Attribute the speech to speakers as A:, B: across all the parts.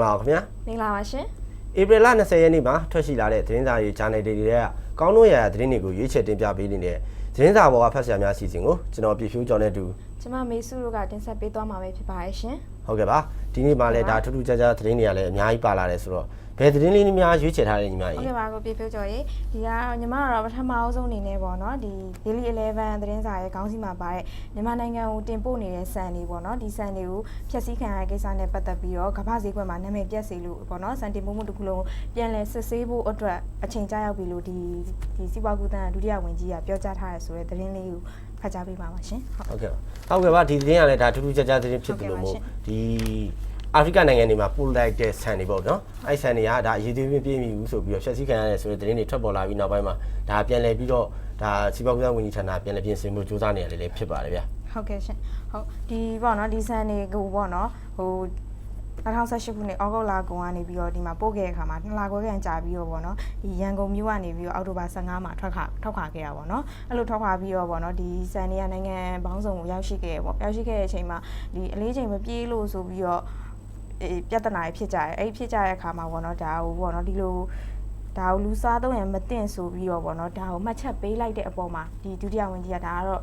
A: ္ဂလာပါခင်ဗျာ
B: မင်္ဂလာပါရှင်
A: ဧပြီလ20ရက်နေ့မှာထွက်ရှိလာတဲ့သတင်းစာရေးဂျာနယ်တွေကကောင်းတို့ရရသတင်းတွေကိုရွေးချယ်တင်ပြပေးနေတဲ့သတင်းစာပေါ်ကဖတ်ဆရာများအစီအစဉ်ကိုကျွန်တော်ပြဖြိုးကျော်နဲ့အတူ
B: ကျမမေစုတို့ကတင်ဆက်ပေးသွားမှာပဲဖြစ်ပါရဲ့ရှင်
A: ဟုတ်ကဲ့ပါဒီနေ့မှလည်းဒါထူးထူးခြားခြားသတင်းတွေကလည်းအများကြီးပါလာတယ်ဆိုတော့ဘယ်သတင်းလေးများရွေးချယ်ထားတဲ့ညီမ
B: ဟုတ်
A: ကြီး
B: ကဲ့ပါကိုပြေဖြိုးကျော်ရေဒီကတော့ညီမကတော့ပထမအဆုံးအနေနဲ့ပေါ့နော်ဒီ Daily 11သတင်းစာရဲ့ခေါင်းစီမှာပါတဲ့မြန်မာနိုင်ငံကိုတင်ပို့နေတဲ့စံတွေပေါ့နော်ဒီစံတွေကိုဖျက်ဆီးခံရတဲ့ကိစ္စနဲ့ပတ်သက်ပြီးတော့ကမ္ဘာဈေးကွက်မှာနာမည်ပြတ်စေလို့ပေါ့နော်စံတင်ပို့မှုတစ်ခုလုံးပြန်လည်စစ်ဆေးဖို့အတွက်အချိန်ကြာရောက်ပြီလို့ဒီဒီစီးပွားကူးသန်းဒုတိယဝန်ကြီးကပြောကြားထားရဆိုတဲ့သတင်းလေးကိုဖတ်ကြားပေးပါပါရှင်ဟုတ်
A: ဟုတ်ကဲ့ပါဟုတ်ကဲ့ပါဒီသတင်းကလည်းဒါထူးထူးခြားခြားသတင်းဖြစ်တယ်လို့မို့ဒီအာဖရိကနိုင်ငံတွေမှာပို့လိုက်တဲ့ဆန်တွေပေါ့နော်အဲ့ဆန်တွေကဒါအရေးသေးပြည့်ပြည့်မီဘူးဆိုပြီးတော့ဖျက်ဆီးခံရတယ်ဆိုတဲ့သတင်းတွေထွက်ပေါ်လာပြီးနောက်ပိုင်းမှာဒါပြန်လည်ပြီးတော့ဒါစီပေါကစားဝန်ကြီးဌာနပြန်လည်ပြင်ဆင်မှုစူးစမ်းနေရတယ်လည်းဖြစ်ပါတယ်ဗျာ
B: ဟုတ်ကဲ့ရှင်ဟုတ်ဒီပေါ့နော်ဒီဆန်တွေကိုပေါ့နော်ဟို 2018ခုနှစ်ဩဂုတ်လကုန်ကနေပြီးတော့ဒီမှာပို့ခဲ့တဲ့အခါမှာနှစ်လခွဲကန်ကြာပြီးတော့ပေါ့နော်ဒီရန်ကုန်မြို့ကနေပြီးတော့အောက်တိုဘာ15မှာထွက်ခါထွက်ခါခဲ့တာပေါ့နော်အဲ့လိုထွက်ခါပြီးတော့ပေါ့နော်ဒီဆန်တွေကနိုင်ငံပေါင်းစုံကိုရောက်ရှိခဲ့ရပေါ့ရောက်ရှိခဲ့တဲ့အချိန်မှာဒီအလေးချိန်မပြေးလို့ဆိုပြီးတော့အေးပြဿနာတွေဖြစ်ကြတယ်အဲ့ဒီဖြစ်ကြတဲ့အခါမှာပေါ့နော်ဒါဟိုပေါ့နော်ဒီလိုဒါကိုလူစားသုံးရမတင်ဆိုပြီးတော့ပေါ့နော်ဒါကိုမှတ်ချက်ပေးလိုက်တဲ့အပေါ်မှာဒီဒုတိယဝန်ကြီးကဒါကတော့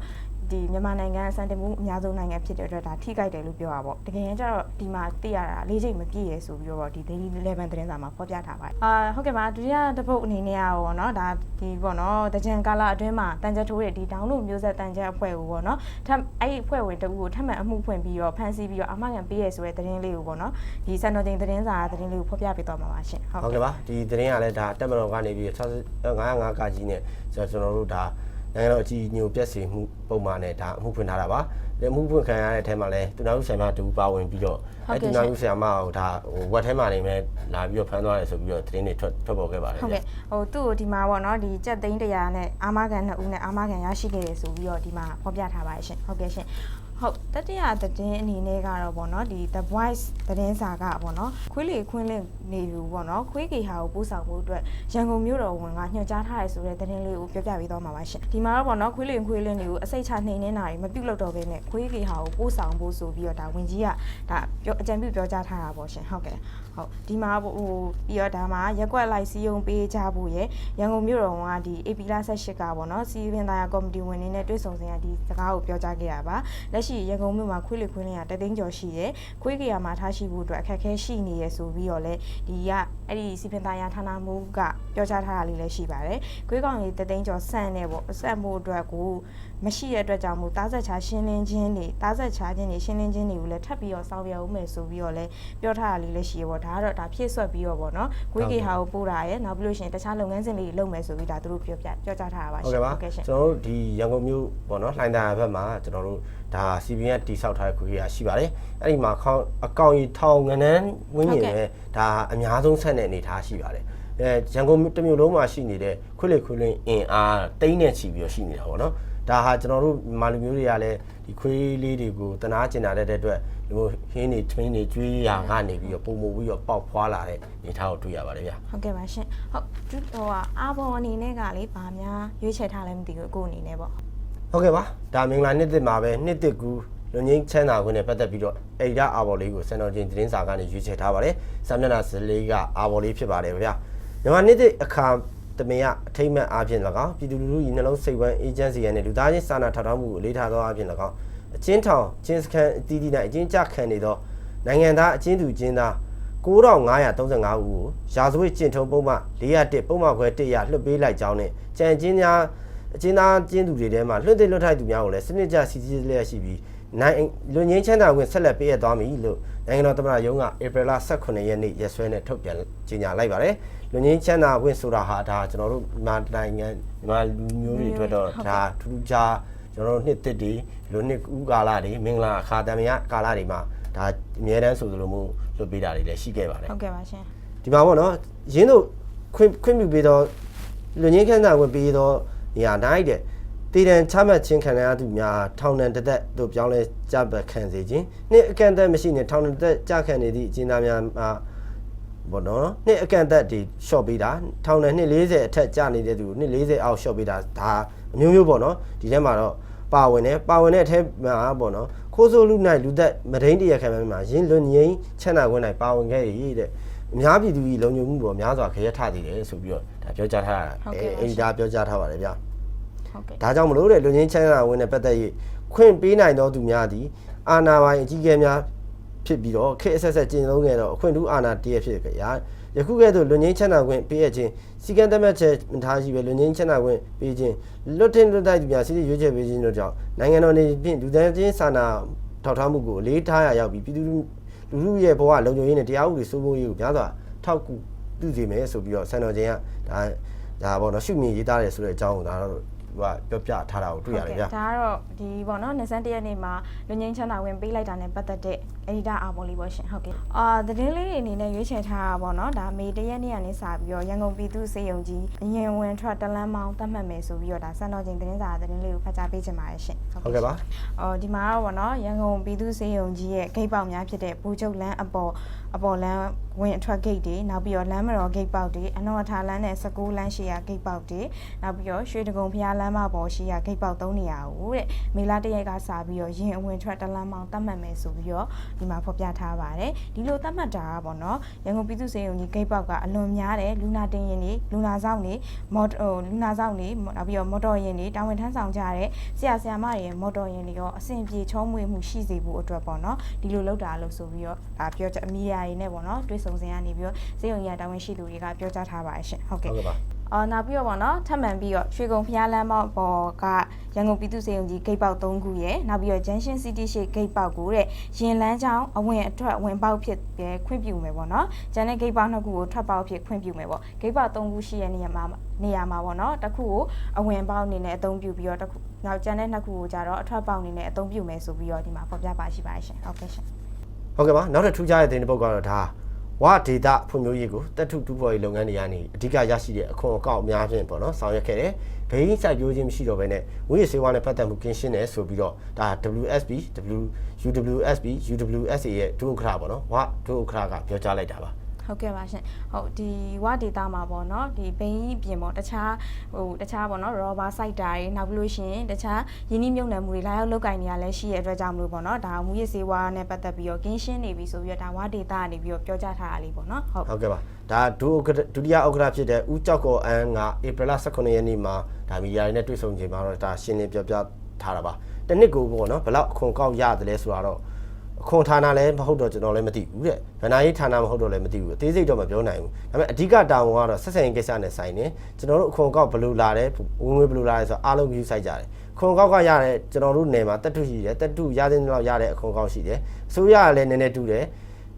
B: ဒီမြန်မာနိုင်ငံစံတင်မှုအများဆုံးနိုင်ငံဖြစ်တဲ့အတွက်ဒါထိခိုက်တယ်လို့ပြောတာပေါ့တကယ်ရင်ကျတော့ဒီမှာသိရတာလေးချိန်မပြည့်ရဆိုပြီးတော့ဒီ daily 11သတင်းစာမှာဖော်ပြထားပါတယ်အာဟုတ်ကဲ့ပါဒုတိယတစ်ပုတ်အနေနဲ့ရောเนาะဒါဒီပေါ့နော်တကြံကာလအတွင်းမှာတန်ချက်ထိုးတဲ့ဒီ download မျိုးဆက်တန်ချက်အဖွဲ့ကိုပေါ့နော်ထပ်အဲ့ဒီအဖွဲ့ဝင်တဦးကိုထပ်မံအမှုဖွင့်ပြီးတော့ဖမ်းဆီးပြီးတော့အမှားခံပေးရဆိုတဲ့သတင်းလေးကိုပေါ့နော်ဒီစံတော်ချိန်သတင်းစာသတင်းလေးကိုဖော်ပြပေးသွားမှာပါရှင်ဟုတ်
A: ဟုတ်ကဲ့ပါဒီသတင်းကလည်းဒါတက်မတော်ကနေပြီး905ကကြီးနဲ့ကျွန်တော်တို့ဒါ နိုင်ငံတော်အကြီးအညိုပြက်စီမှုပုံမှန်နဲ့ဒါအမှုဖွင့်ထားတာပါဒီအမှုဖွင့်ခံရတဲ့အထက်မှာလည်းတူနာဥဆရာမတူပါဝင်ပြီးတော့အဲတူနာဥဆရာမကိုဒါဟိုဝက်ထဲမှာနေမဲ့လာပြီးတော့ဖမ်းသွားတယ်ဆိုပြီးတော့သတင်းတွေထွက်ထွက်ပေါ်ခဲ့ပါတယ်
B: ဟုတ်ကဲ့ဟိုသူ့ကိုဒီမှာပေါ့နော်ဒီကြက်သိန်း100နဲ့အာမခံ2ဦးနဲ့အာမခံရရှိခဲ့တယ်ဆိုပြီးတော့ဒီမှာဖော်ပြထားပါတယ်ရှင်ဟုတ်ကဲ့ရှင် ဟုတ်တတိယသတင်းအနေနဲ့ကတော့ပေါ့နော်ဒီ The Voice သတင်းစာကပေါ့နော်ခွေးလေခွင်းလင့်နေပြီပေါ့နော်ခွေးကေဟာကိုပို့ဆောင်ဖို့အတွက်ရန်ကုန်မြို့တော်ဝန်ကညွှန်ကြားထားရဆိုတဲ့သတင်းလေးကိုပြောပြပေးသွားမှာပါရှင်ဒီမှာတော့ပေါ့နော်ခွေးလေခွေးလင့်တွေကိုအစိတ်ချနှိမ်နေတာတွေမပြုတ်လို့တော့ဘဲနဲ့ခွေးကေဟာကိုပို့ဆောင်ဖို့ဆိုပြီးတော့ဒါဝန်ကြီးကဒါပြောအကြံပြုပြောကြားထားတာပေါ့ရှင်ဟုတ်ကဲ့ ဟုတ်ဒီမှာဟိုပြီးတော့ဒါမှာရက်ကွက်လိုက်စီယုံပေးကြဖို့ရယ်ရန်ကုန်မြို့တော်ဝန်ကဒီ AP လာ18ကပေါ့နော်စီးပင်သားကော်မတီဝင်တွေနဲ့တွေ့ဆုံစဉ်ကဒီစကားကိုပြောကြားခဲ့ရပါလက်ရှိရန်ကုန်မြို့မှာခွေးလေခွေးလင့်ကတသိန်းကျော်ရှိတယ်ခွေးကေဟာမှာထားရှိဖို့အတွက်အခက်အခဲရှိနေရဆိုပြီးတော့လေဒီကအဲ့ဒီစီပင်သားရဌာနမှုကပြောကြားထားတာလေးလည်းရှိပါတယ်ခွေးကောင်လေးတသိန်းကျော်ဆန့်နေပေါ့ဆန့်ဖို့အတွက်ကိုမရှိတဲ့အတွက်ကြောင့်မို့တားဆက်ချာရှင်းလင်းခြင်းတွေတားဆက်ချာခြင်းတွေရှင်းလင်းခြင်းတွေကိုလည်းထပ်ပြီးတော့စောင့်ရအောင်မယ်ဆိုပြီးတော့လည်းပြောထားတာလေးလည်းရှိရပေါ့ဒါကတော့ဒါဖြည့်ဆွက်ပြီးတော့ပေါ့နော်ခွေးကေဟာကိုပို့တာရယ်နောက်ပြီးလို့ရှိရင်တခြားလုပ်ငန်းစဉ်တွေလုပ်မယ်ဆိုပြီးဒါသူတို့ပြောပြပြောကြားထားတာပါ
A: ဟုတ်ကဲ့ပါ
B: ရှင်
A: ကျွန်တော်တို့ဒီရန်ကုန်မြို့ပေါ့နော်လှိုင်သာယာဘက်မှာကျွန်တော်တို့ဒါ CBN ကတိဆောက်ထားတဲ့ခွေးကြီးရှိပါတယ်အဲ့ဒီမှာခေါင်းအကောင့်ကြီးထောင်ငန်းန်းဝင်းမြင်ပဲဒါအများဆုံးဆက်တဲ့အနေထားရှိပါတယ်အဲရန်ကုန်တစ်မြို့လုံးမှာရှိနေတဲ့ခွေးလေခွေးလင်းအင်အားတိမ့်နဲ့ချီပြီးတော့ရှိနေတာပေါ့နော်ဒါဟာကျွန်တော်တို့မာလူမျိုးတွေကလည်းဒီခွေးလေးတွေကိုတနာကျင်လာတဲ့အတွက် ဒီလိုဟင်းတွေထွင်းတွေကျွေးရကနေပြီးတော့ပုံမူပြီးတော့ပေါက်ဖွာလာတဲ့အနေထားကိုတွေ့ရပါတယ်ဗျာ
B: ဟုတ်ကဲ့ပါရှင်ဟုတ်သူဟိုကအာဘော်အနေနဲ့ကလေဗာများရွေးချယ်ထားလဲမသိဘူးအခုအနေနဲ့ပေါ့
A: ဟုတ်ကဲ့ပါဒါမင်္ဂလာနှစ်သစ်မှာပဲနှစ်သစ်ကူလူငင်းချမ်းသာခွင့်နဲ့ပတ်သက်ပြီးတော့အိဒါအာဘော်လေးကိုစံတော်ချင်းသတင်းစာကနေရွေးချယ်ထားပါတယ်။စာမျက်နှာစလေးကအာဘော်လေးဖြစ်ပါတယ်ဗျာ။မြန်မာနှစ်သစ်အခါတမင်ရအထိမ့်မှတ်အားဖြင့်၎င်းပြည်သူလူထု၏နှလုံးစိတ်ဝမ်းအေဂျင်စီရနဲ့လူသားချင်းစာနာထောက်ထားမှုကိုအလေးထားသောအားဖြင့်၎င်း အချင်းထောင်ချင်းစခန်းအတီးတီး၌အချင်းကြခံနေသောနိုင်ငံသားအချင်းသူချင်းသား9535ဦးကိုရာဇဝတ်ကျင့်ထုံးပုံမှ401ပုံမှခွဲ100လွှတ်ပေးလိုက်ကြောင်းနဲ့ကြံချင်းများအချင်းသားကျင်းသူတွေထဲမှာလွှတ်တဲ့လွှတ်ထိုက်သူများကိုလည်းစနစ်ကျစီစီလျက်ရှိပြီးနိုင်လူငင်းချမ်းသာခွင့်ဆက်လက်ပေးရသွားမည်လို့နိုင်ငံတော်သမ္မတရုံးကဧပြီလ18ရက်နေ့ရက်စွဲနဲ့ထုတ်ပြန်ကြေညာလိုက်ပါတယ်လူငင်းချမ်းသာခွင့်ဆိုတာဟာဒါကျွန်တော်တို့မြန်မာနိုင်ငံမြန်မာလူမျိုးတွေအတွက်တော့ဒါထူးထူးခြား ကျွန်တော်တို့နှစ်သစ်တွေလူနှစ်ဦးကာလတွေမင်္ဂလာအခါသမယကာလတွေမှာဒါအများတန်းဆိုသလိုမျိုးလွတ်ပေးတာတွေလည်းရှိခဲ့ပါတယ်
B: ဟုတ်ကဲ့ပါရှင်
A: ဒီမှာပေါ့နော်ရင်းတို့ခွင့်ခွင့်ပြုပေးတော့လူငင်းခန်းသာခွင့်ပေးတော့နေရာနိုင်တဲ့တည်တံချမှတ်ခြင်းခံရသူများထောင်ဒဏ်တစ်သက်တို့ပြောင်းလဲကြပတ်ခံစေခြင်းနှစ်အကန့်အသတ်မရှိနဲ့ထောင်ဒဏ်တစ်သက်ကြခံနေသည့်အကျဉ်းသားများမှာဘောနော်နှစ်အကန့်အသတ်တွေရှော့ပေးတာထောင်ဒဏ်နှစ်40အထက်ကြာနေတဲ့သူနှစ်40အောက်ရှော့ပေးတာဒါအမျိုးမျိုးပေါ့နော်ဒီထဲမှာတော့ ပါဝင်တယ်ပါဝင်တဲ့အထက်မှာပေါ့နော်ခိုးဆိုးလူ၌လူသက်မဒိန်တရခံမှာရင်းလွန်ငိမ့်ချမ်းသာခွင့်၌ပါဝင်ခဲ့ရည်တဲ့အများပြည်သူကြီးလုံခြုံမှုပေါ်များစွာခရက်ထသေးတယ်ဆိုပြီးတော့ဒါပြောကြားထားတာအင်ဒါပြောကြားထားပါတယ်ဗျာ
B: ဟုတ်ကဲ့
A: ဒါကြောင့်မလို့တဲ့လူချင်းချမ်းသာဝင်တဲ့ပတ်သက်၍ခွင့်ပေးနိုင်သောသူများသည်အာဏာပိုင်အကြီးအကဲများဖြစ်ပြီးတော့ခေတ်အဆက်ဆက်ကျင့်သုံးခဲ့တော့အခွင့်အထူးအာဏာတရဖြစ်ကြရာ ယခုကဲ့သို့လူချင်းချမ်းသာခွင့်ပေးရခြင်းစီကံတမတ်ချက်ထားရှိပဲလူချင်းချမ်းသာခွင့်ပေးခြင်းလွတ်တင်လွတ်တိုက်သူများစီစီရွေးချယ်ပေးခြင်းတို့ကြောင့်နိုင်ငံတော်နေဖြင့်လူသားချင်းစာနာထောက်ထားမှုကိုအလေးထားရရောက်ပြီးပြည်သူလူလူရဲ့ဘဝလုံခြုံရေးနဲ့တရားဥပဒေစိုးမိုးရေးကိုများစွာထောက်ကူပြုစေမယ်ဆိုပြီးတော့ဆန်တော်ချင်းကဒါဒါပေါ့နော်ရှုမြင်ရေးသားတယ်ဆိုတဲ့အကြောင်းကိုဒါတော့သူကပြောပြထားတာကိုတွေ့ရတယ်ဗျာ
B: ဒါကတော့ဒီပေါ့နော်21ရက်နေ့မှာလူငင်းချမ်းသာဝင်ပေးလိုက်တာနဲ့ပတ်သက်တဲ့ အေဒီတာအာပေါ်လေးပေါ့ရှင်ဟုတ်ကဲ့အာသတင်းလေးတွေအနေနဲ့ရွေးချယ်ထားတာပေါ့နော်ဒါမေတရက်နေ့ကနေစပြီးတော့ရန်ကုန်ပြည်သူ့စေယုံကြီးအရင်ဝင်ထွက်တလန်းမောင်းတတ်မှတ်မယ်ဆိုပြီးတော့ဒါစံတော်ချိန်သတင်းစာသတင်းလေးကိုဖတ်ကြားပေးချင်ပါတယ်ရှင်
A: ဟုတ်ကဲ့ပါ
B: အော်ဒီမှာတော့ဗောနော်ရန်ကုန်ပြည်သူ့စေယုံကြီးရဲ့ဂိတ်ပေါက်များဖြစ်တဲ့ဘူကျုပ်လန်းအပေါ်အပေါ်လန်းဝင်အထွက်ဂိတ်တွေနောက်ပြီးတော့လမ်းမတော်ဂိတ်ပေါက်တွေအနော်အထာလန်းနဲ့16လမ်းရှိရာဂိတ်ပေါက်တွေနောက်ပြီးတော့ရွှေတကုံဖျားလမ်းမပေါ်ရှိရာဂိတ်ပေါက်3နေရာကိုတဲ့မေလာတရက်ကစပြီးတော့ရင်အဝင်ထွက်တလန်းမောင်းတတ်မှတ်မယ်ဆိုပြီးတော့ဒီမှာဖော်ပြထားပါတယ်ဒီလိုတတ်မှတ်တာကဗောနော်ရန်ကုန်ပြည်သူ့စေယုံကြီးဂိတ်ပေါက်ကအလွန်များတယ်လူနာတင်ရင်တွေလူနာဆောင်တွေမော်ဟိုလူနာဆောင်တွေနောက်ပြီးတော့မော်တော်ယာဉ်တွေတာဝန်ထမ်းဆောင်ကြတဲ့ဆရာဆရာမတွေရဲ့မော်တော်ယာဉ်တွေရောအဆင်ပြေချောမွေ့မှုရှိစေဖို့အတွက်ပေါ့နော်ဒီလိုလုပ်တာလို့ဆိုပြီးတော့ဒါပြောချက်အမီဒီယာတွေနဲ့ပေါ့နော်တွေ့ဆုံစင်ကနေပြီးတော့စေယုံကြီးတာဝန်ရှိသူတွေကပြောကြားထားပါတယ်ရှင်ဟုတ်
A: ဟုတ်
B: ကဲ့
A: ကဲ့ပါ
B: အော်နောက်ပြီးတော့ဗောနော်ထပ်မံပြီးတော့ရွှေကုံဖျားလမ်းမောက်ပေါ်ကရန်ကုန်ပြည်သူ့စေယုံကြီးဂိတ်ပေါက်3ခုရယ်နောက်ပြီးတော့ Junction City ရှိဂိတ်ပေါက်ကိုတဲ့ရင်လန်းချောင်းအဝင်အထွက်အဝင်ပေါက်ဖြစ်ပဲခွင့်ပြုမယ်ဗောနော်ကျန်တဲ့ဂိတ်ပေါက်နှစ်ခုကိုထွက်ပေါက်ဖြစ်ခွင့်ပြုမယ်ဗောဂိတ်ပေါက်3ခုရှိတဲ့နေရာမှာနေရာမှာဗောနော်တစ်ခုကိုအဝင်ပေါက်အနေနဲ့အသုံးပြုပြီးတော့တစ်ခုနောက်ကျန်တဲ့နှစ်ခုကိုကြတော့အထွက်ပေါက်အနေနဲ့အသုံးပြုမယ်ဆိုပြီးတော့ဒီမှာဖော်ပြပါရှိပါတယ်ရှင်ဟုတ်ကဲ့ရှင်
A: ဟုတ်ကဲ့ပါနောက်ထပ်ထူးခြားတဲ့သတင်းတစ်ပုဒ်ကတော့ဒါ ဝဒေတာဖွံ့ဖြိုးရေးကိုတက်ထုတူပေါ်ရေးလုပ်ငန်းတွေကနေအဓိကရရှိတဲ့အခွန်အကောက်အများဖြင့်ပေါ့နော်ဆောင်ရွက်ခဲ့တယ်။ဘိန်းစိုက်ပျိုးခြင်းမရှိတော့ဘဲနဲ့ဝိရစေဝါနဲ့ပတ်သက်မှုကင်းရှင်းတယ်ဆိုပြီးတော့ဒါ WSB W UWSB UWSA ရဲ့ဒုဥက္ကဋ္ဌပေါ့နော်ဝဒုဥက္ကဋ္ဌကပြောကြားလိုက်တာပါ
B: ဟုတ်ကဲ့ပါရှင်ဟုတ်ဒီဝဒေတာမှာပေါ့နော်ဒီဘိန်းကြီးပြင်ပေါ့တခြားဟိုတခြားပေါ့နော်ရောဘာစိုက်တာတွေနောက်ပြီးလို့ရှိရင်တခြားယင်းနှမြုပ်နယ်မှုတွေလာရောက်လုတ်ကင်နေရလဲရှိရဲ့အတွက်ကြောင့်မလို့ပေါ့နော်ဒါမူရစေဝါနဲ့ပတ်သက်ပြီးတော့ကင်းရှင်းနေပြီဆိုပြီးတော့ဒါဝဒေတာကနေပြီးတော့ပြောကြားထားတာလေးပေါ့နော်ဟုတ်
A: ဟုတ်ကဲ့ပါဒါဒုဥက္ကဋ္ဌဒုတိယဥက္ကဋ္ဌဖြစ်တဲ့ဦးကြောက်ကောအန်းကဧပြီလ18ရက်နေ့မှာဒါမီဒီယာတွေနဲ့တွေ့ဆုံချိန်မှာတော့ဒါရှင်းလင်းပြောပြထားတာပါတနစ်ကိုပေါ့နော်ဘယ်လောက်အခွန်ကောက်ရတယ်လဲဆိုတာတော့ အခွန်ဌာနလည်းမဟုတ်တော့ကျွန်တော်လည်းမသိဘူးတဲ့ဗဏ္ဍာရေးဌာနမဟုတ်တော့လည်းမသိဘူးအသေးစိတ်တော့မပြောနိုင်ဘူးဒါပေမဲ့အဓိကတာဝန်ကတော့ဆက်ဆံရေးကိစ္စနဲ့ဆိုင်နေကျွန်တော်တို့အခွန်ကောက်ဘယ်လိုလာတယ်ဝင်ငွေဘယ်လိုလာတယ်ဆိုတော့အားလုံးယူဆိုင်ကြတယ်ခွန်ကောက်ကရတဲ့ကျွန်တော်တို့နယ်မှာတက်ထုရှိတယ်တက်ထုရတဲ့လောက်ရတဲ့အခွန်ကောက်ရှိတယ်အစိုးရကလည်းနည်းနည်းတူတယ်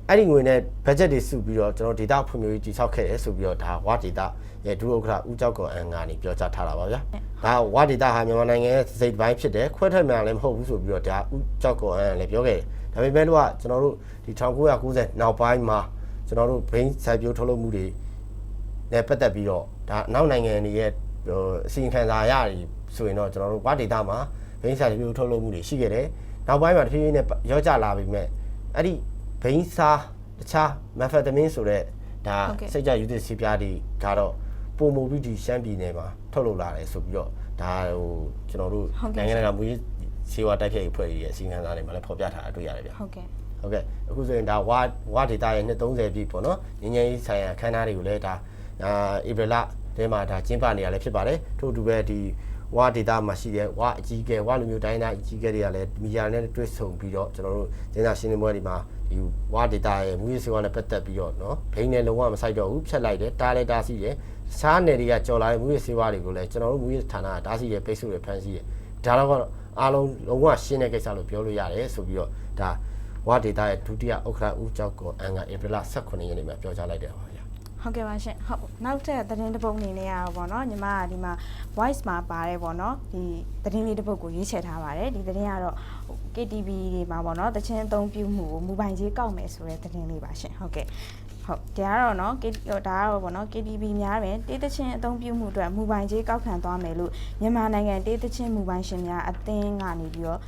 A: အဲ့ဒီငွေနဲ့ budget တွေစုပြီးတော့ကျွန်တော် data ဖွံ့ဖြိုးရေးတည်ဆောက်ခဲ့တယ်ဆိုပြီးတော့ဒါဝ data ရဲ့ဒုဥက္ကဋ္ဌဦးကျောက်ကောအန်ကနေပြောကြားထားတာပါဗျာဒါဝ data ဟာမြန်မာနိုင်ငံရဲ့စိတ်ပိုင်းဖြစ်တယ်ခွဲထွက်မှန်လည်းမဟုတ်ဘူးဆိုပြီးတော့ဒါဦးကျောက်ကောအန်လည်းပြောခဲ့တယ် ဒါပေမဲ့လို့ကကျွန်တော်တို့ဒီ1990နောက်ပိုင်းမှာကျွန်တော်တို့ဘိန်းစိုက်ပျိုးထုတ်လုပ်မှုတွေနဲ့ပတ်သက်ပြီးတော့ဒါအနောက်နိုင်ငံတွေရဲ့ဟိုအစီရင်ခံစာရတွေဆိုရင်တော့ကျွန်တော်တို့ဝ data မှာဘိန်းစိုက်ပျိုးထုတ်လုပ်မှုတွေရှိခဲ့တယ်နောက်ပိုင်းမှာတဖြည်းဖြည်းနဲ့ရောကြလာပြီမဲ့အဲ့ဒီဘိန်းစားတခြားမက်ဖက်တမင်းဆိုတဲ့ဒါ
B: ဟုတ်ကဲ့
A: စိတ်ကြယူသစ်စီးပြားတွေကတော့ပုံမူပြီးဒီရှမ်းပြည်နယ်မှာထုတ်လုပ်လာတယ်ဆိုပြီးတော့ဒါဟိုကျွန်တော်တို့
B: ဟုတ်ကဲ့
A: နိုင်ငံတကာမူရေး စေဝါတိုက်ဖြတ်ရေးအဖွဲ့ကြီးရဲ့အစီအမံသားတွေမှာလည်းဖော်ပြထားတာတွေ့ရတယ်ဗျ
B: ဟုတ်ကဲ့
A: ဟုတ်ကဲ့အခုဆိုရင်ဒါဝါဝါဒေတာရဲ့နှစ်30ပြည့်ပေါ့နော်ငញ្ញရေးဆိုင်ရာခန်းသားတွေကိုလည်းဒါအာဧပြီလထဲမှာဒါကျင်းပနေရလဲဖြစ်ပါတယ်ထို့အတူပဲဒီဝါဒေတာမှာရှိတဲ့ဝါအကြီးကဲဝါလူမျိုးတိုင်းသားအကြီးကဲတွေကလည်းမီဒီယာနဲ့တွေ့ဆုံပြီးတော့ကျွန်တော်တို့ကျင်းစာရှင်းလင်းပွဲတွေမှာဒီဝါဒေတာရဲ့မူရေးစေဝါနဲ့ပတ်သက်ပြီးတော့နော်ဘိန်းနဲ့လုံးဝမဆိုင်တော့ဘူးဖြတ်လိုက်တယ်တားလိုက်တားစီတယ်စားနယ်တွေကကြော်လာတဲ့မူရေးစေဝါတွေကိုလည်းကျွန်တော်တို့မူရေးဌာနကတားစီတယ်ပိတ်ဆို့တယ်ဖန်ဆီးတယ်ဒါတော့ အားလုံးလုံးဝရှင်းတဲ့ကိစ္စလို့ပြောလို့ရတယ်ဆိုပြီးတော့ဒါဝါဒေတာရဲ့ဒုတိယဥက္ကဋ္ဌဦးကျောက်ကိုအန်ကဧပြီလ18ရက်နေ့မှာပြောကြားလိုက်တယ်ပါဗျာ
B: ဟုတ်ကဲ့ပါရှင်ဟုတ်နောက်ထပ်သတင်းတစ်ပုဒ်အနေနဲ့ရတော့ဗောနော်ညီမကဒီမှာ voice မှာပါတယ်ဗောနော်ဒီသတင်းလေးတစ်ပုဒ်ကိုရွေးချယ်ထားပါတယ်ဒီသတင်းကတော့ဟို KTV တွေမှာဗောနော်တချင်းအသုံးပြုမှုကိုမူပိုင်ကြီးကောက်မယ်ဆိုတဲ့သတင်းလေးပါရှင်ဟုတ်ကဲ့ ဟုတ်ဒါကတော့နော် K ဟိုဒါကတော့ဗောနော် KTV များတွင်တေးသချင်းအသုံးပြုမှုအတွက်မူပိုင်ကြီးကောက်ခံသွားမယ်လို့မြန်မာနိုင်ငံတေးသချင်းမူပိုင်ရှင်များအသင်းကနေပြီးတော့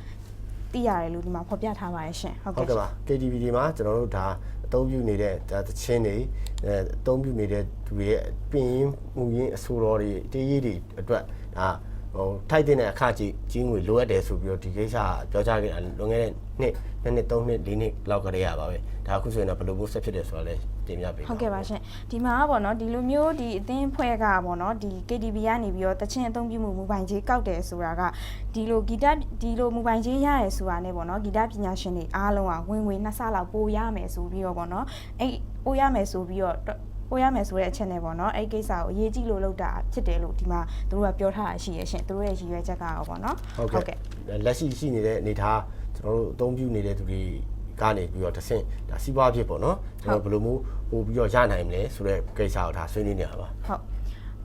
B: သိရတယ်လို့ဒီမှာဖော်ပြထားပါတယ်ရှင်ဟုတ်
A: ဟုတ်
B: ကဲ့
A: ကဲ့ပါ KTV ဒီမှာကျွန်တော်တို့ဒါအသုံးပြုနေတဲ့ဒါသချင်းတွေအဲအသုံးပြုနေတဲ့သူတွေရဲ့ပင်ရင်းမူရင်းအဆိုတော်တွေတေးရေးတွေအတွက်ဒါဟိုထိုက်တဲ့အခကြီးကြီးငွေလိုအပ်တယ်ဆိုပြီးတော့ဒီကိစ္စကပြောကြားခဲ့တာလွန်ခဲ့တဲ့နှစ်နှစ်နှစ်သုံးနှစ်၄နှစ်လောက်ကလေးရပါပဲဒါအခုဆိုရင်တော့ဘယ်လိုမျိုးဆက်ဖြစ်တယ်ဆိုတာလည်း တင်ပြပေးပါ
B: ဟုတ်ကဲ့ပါရှင်ဒီမှာကပေါ့နော်ဒီလိုမျိုးဒီအသင်းဖွဲ့ကပေါ့နော်ဒီ KTV ကနေပြီးတော့တချင်းအသုံးပြုမှုမူပိုင်ကြီးကောက်တယ်ဆိုတာကဒီလိုဂီတဒီလိုမူပိုင်ကြီးရရဲဆိုတာနဲ့ပေါ့နော်ဂီတပညာရှင်တွေအားလုံးကဝင်ဝင်နှစ်ဆလောက်ပိုရမယ်ဆိုပြီးတော့ပေါ့နော်အဲ့ပိုရမယ်ဆိုပြီးတော့ပိုရမယ်ဆိုတဲ့အချက်နဲ့ပေါ့နော်အဲ့ကိစ္စကိုအရေးကြီးလို့လုပ်တာဖြစ်တယ်လို့ဒီမှာသူတို့ကပြောထားတာရှိရရှင်သူတို့ရဲ့ရည်ရွယ်ချက်ကရောပေါ့နော်
A: ဟုတ်ကဲ့လက်ရှိရှိနေတဲ့အနေထားကျွန်တော်တို့အသုံးပြုနေတဲ့သူတွေ ကနေပြီးတော့တစ်ဆင့်ဒါစီးပွားဖြစ်ပေါ့နော်ကျွန်တော်ဘယ်လိုမျိုးပို့ပြီးတော့ရနိုင်မလဲဆိုတဲ့ကိစ္စကိုဒါဆွေးနွေးနေတာပါ
B: ဟုတ်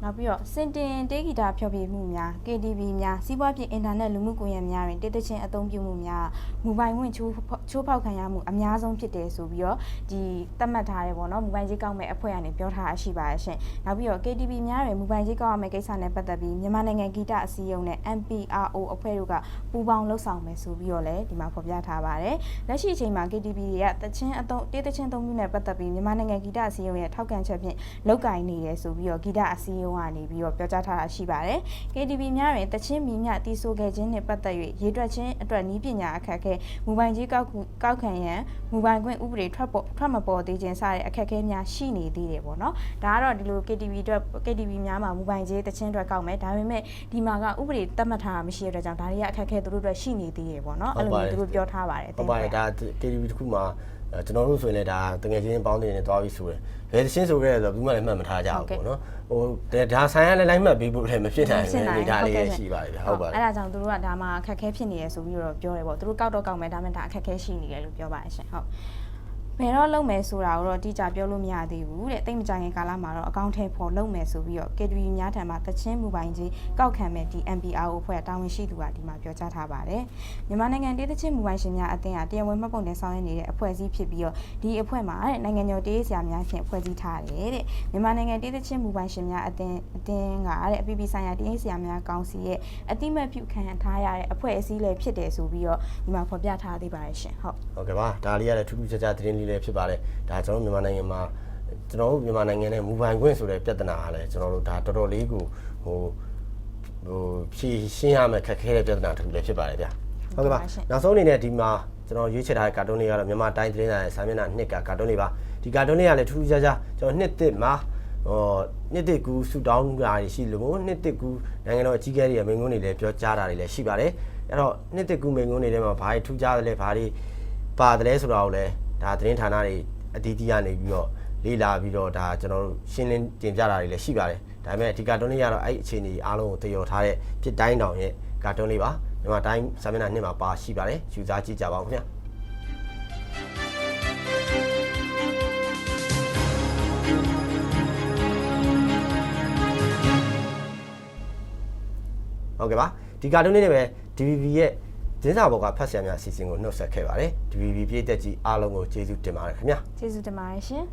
B: နောက်ပြီးတော့စင်တင်တေးဂီတာဖျော်ဖြေမှုများ KTV များစီးပွားဖြစ်အင်တာနက်လူမှုကွန်ရက်များတွင်တေးသချင်းအသုံးပြုမှုများမူပိုင်ဝင်ချိုးချိုးဖောက်ခံရမှုအများဆုံးဖြစ်တယ်ဆိုပြီးတော့ဒီသတ်မှတ်ထားတယ်ပေါ့နော်မူပိုင်ကြီးကောက်မဲ့အဖွဲ့ကနေပြောထားတာရှိပါရဲ့ရှင်နောက်ပြီးတော့ KTV များတွင်မူပိုင်ကြီးကောက်ရမယ့်ကိစ္စနဲ့ပတ်သက်ပြီးမြန်မာနိုင်ငံဂီတအစည်းအရုံးနဲ့ MPRO အဖွဲ့တို့ကပူးပေါင်းလှုပ်ဆောင်မယ်ဆိုပြီးတော့လည်းဒီမှာဖော်ပြထားပါတယ်လက်ရှိအချိန်မှာ KTV တွေကတချင်းအသုံးတေးသချင်းအသုံးပြုနဲ့ပတ်သက်ပြီးမြန်မာနိုင်ငံဂီတအစည်းအရုံးရဲ့ထောက်ခံချက်ဖြင့်လောက်ကင်နေတယ်ဆိုပြီးတော့ဂီတအစည်းအရုံးကနေပြီးတော့ပြောကြားထားတာရှိပါတယ်။ KTV များတွင်တချင်းမီမြတီးဆိုခဲ့ခြင်းနှင့်ပတ်သက်၍ရေတွက်ခြင်းအတွက်ဤပညာအခက်အခဲမူပိုင်ကြီးကောက်ခုကောက်ခံရန်မူပိုင်ခွင့်ဥပဒေထွက်ပေါ်ထွက်မပေါ်သေးခြင်းစတဲ့အခက်အခဲများရှိနေသေးတယ်ပေါ့နော်။ဒါကတော့ဒီလို KTV အတွက် KTV များမှာမူပိုင်ကြီးတချင်းအတွက်ကောက်မယ်ဒါပေမဲ့ဒီမှာကဥပဒေသတ်မှတ်ထားတာမရှိတဲ့အတွက်ကြောင့်ဒါတွေကအခက်အခဲသူတို့အတွက်ရှိနေသေးတယ်ပေါ့နော်။အဲ့လိုမျိုးသူတို့ပြောထားပါတယ်
A: ဟုတ်ပါတယ်ဒါ KTV တစ်ခုမှာအဲကျွန်တော်တို့ဆိုရင်လည်းဒါတငယ်ချင်းပေါင်းတင်နေသွားပြီဆိုရင်ဘယ်သချင်းဆိုခဲ့ရဆိုတော့ဘူးမှလည်းမှတ်မထားကြဘူးပေါ့နော် ဟိုဒါဆိုင်ရလည်းလိုက်မှတ်ပြီးဖို့လည်းမဖြစ်နိုင်ဘူးအနေဒါလေးရရှိပါတယ်ဗျဟုတ်ပါတယ်
B: အဲ့ဒါကြောင့်သူတို့ကဒါမှအခက်အခဲဖြစ်နေရဆိုပြီးတော့ပြောတယ်ပေါ့သူတို့ကောက်တော့ကောက်မယ်ဒါပေမဲ့ဒါအခက်အခဲရှိနေတယ်လို့ပြောပါတယ်ရှင်ဟုတ် ဘယ်တော့လုံးမယ်ဆိုတာကိုတော့အတိအကျပြောလို့မရသေးဘူးတဲ့တိတ်မကြခင်ကာလမှာတော့အကောင့်ထဲပေါ်လုံးမယ်ဆိုပြီးတော့ KTV များထံမှာတချင်းမူပိုင်ကြီးကောက်ခံမဲ့ဒီ MPR အဖွဲ့တာဝန်ရှိသူကဒီမှာပြောကြားထားပါတယ်မြန်မာနိုင်ငံဒေသချင်းမူပိုင်ရှင်များအသင်းဟာတရားဝင်မှတ်ပုံတင်ဆောင်ရွက်နေတဲ့အဖွဲ့အစည်းဖြစ်ပြီးတော့ဒီအဖွဲ့မှာတဲ့နိုင်ငံကျော်တေးဆရာများဖြင့်ဖွဲ့စည်းထားတယ်တဲ့မြန်မာနိုင်ငံဒေသချင်းမူပိုင်ရှင်များအသင်းအသင်းကတဲ့အပြည်ပြည်ဆိုင်ရာတေးဆရာများကောင်စီရဲ့အတိမတ်ပြုခံထားရတဲ့အဖွဲ့အစည်းလည်းဖြစ်တယ်ဆိုပြီးတော့ဒီမှာဖော်ပြထားသေးပါတယ်ရှင်ဟုတ်
A: ဟုတ်ကဲ့ပါဒါလေးရတဲ့ထူးထူးခြားခြားသတင်းလေးလည်းဖြစ်ပါတယ်ဒါကျွန်တော်တို့မြန်မာနိုင်ငံမှာကျွန်တော်တို့မြန်မာနိုင်ငံနဲ့မူပိုင်ခွင့်ဆိုတဲ့ပြဿနာကလည်းကျွန်တော်တို့ဒါတော်တော်လေးကိုဟိုဟိုဖြေရှင်းရမယ့်ခက်ခဲတဲ့ပြဿနာတစ်ခုလည်းဖြစ်ပါတယ်ဗျာဟုတ်ကဲ့ပါနောက်ဆုံးအနေနဲ့ဒီမှာကျွန်တော်ရွေးချယ်ထားတဲ့ကာတွန်းလေးကတော့မြန်မာတိုင်းသတင်းစာရဲ့စာမျက်နှာနှစ်ကကာတွန်းလေးပါဒီကာတွန်းလေးကလည်းထူးထူးခြားခြားကျွန်တော်နှစ်တစ်မှာဟောနှစ်တစ်ကူဆူတောင်းတာရှိလို့နှစ်တစ်ကူနိုင်ငံတော်အကြီးအကဲတွေရဲ့မိန့်ခွန်းတွေလည်းပြောကြားတာတွေလည်းရှိပါတယ်အဲ့တော့နှစ်တစ်ကူမိန့်ခွန်းတွေထဲမှာဘာတွေထူးခြားတယ်လဲဘာတွေပါတယ်လဲဆိုတာကိုလည်း ဒါသတင်းဌာနတွေအတီးတီးကနေပြီးတော့လေ့လာပြီးတော့ဒါကျွန်တော်တို့ရှင်းလင်းတင်ပြတာတွေလည်းရှိပါတယ်ဒါပေမဲ့ဒီကာတွန်းလေးကတော့အဲ့ဒီအခြေအနေအားလုံးကိုတည်တော်ထားတဲ့ဖြစ်တိုင်းတောင်ရဲ့ကာတွန်းလေးပါမြန်မာတိုင်းစာမျက်နှာနှစ်မှာပါရှိပါတယ်ယူစားကြည့်ကြပါဦးခင်ဗျာဟုတ်ကဲ့ပါဒီကာတွန်းလေးနဲ့ပဲ DVB ရဲ့ ဒင်းစာဘော်ကဖတ်ဆရာများအစီအစဉ်ကိုနှုတ်ဆက်ခဲ့ပါတယ် DVB ပြည်သက်ကြီးအားလုံးကိုကျေးဇူးတင်ပါတယ်ခင်ဗျာ
B: ကျေးဇူးတင်ပါတယ်ရှင်